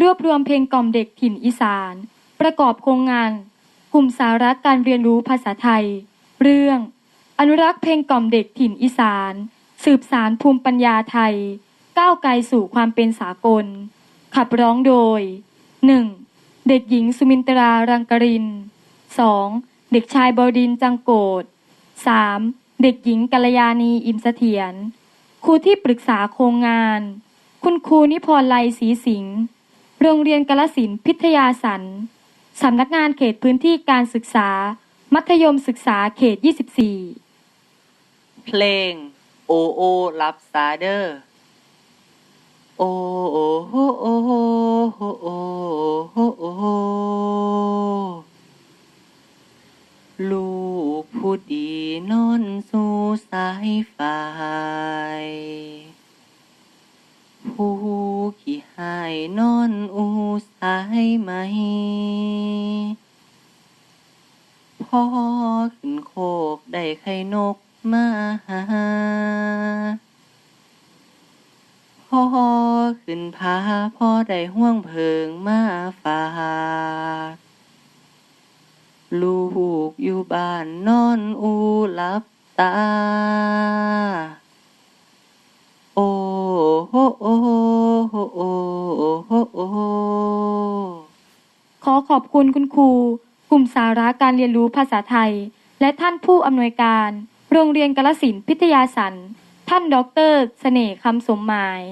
รวบรวมเพลงกล่อมเด็กถิ่นอีสาน ประกอบโครงงาน กลุ่มสาระการเรียนรู้ภาษาไทย เรื่อง อนุรักษ์เพลงกล่อมเด็กถิ่นอีสาน สืบสารภูมิปัญญาไทย ก้าวไกลสู่ความเป็นสากล ขับร้องโดย 1. เด็กหญิงสุมินตรารังกริน 2. เด็กชายบดินจังโกด 3. เด็กหญิงกัลยาณีอิมเสถียรครูที่ปรึกษาโครงงาน คุณครูนิพนธ์ไลศรีสิงห์ โรงเรียนกาลสินพิทยาสันสำนักงานเขตพื้นที่การศึกษา มัธยมศึกษาเขต 24 เพลง โอโอรับซาเดอร์โอโอโฮโอโฮโฮโอโอลูกผู้ดีนอนสู่สายไฟ ผู้ขี้หายนอนอูสายไหม พ่อขึ้นโคกได้ไข่นกมาหาพ่อขึ้นพาพ่อได้ห่วงเพิงมาฝากลูกอยู่บ้านนอนอูหลับตา โอ้โอ้ ขอขอบคุณคุณครู กลุ่มสาระการเรียนรู้ภาษาไทย และท่านผู้อำนวยการ โรงเรียนกาลสินพิทยาสัน ท่านดอกเตอรเสน่ห์คำสมหมาย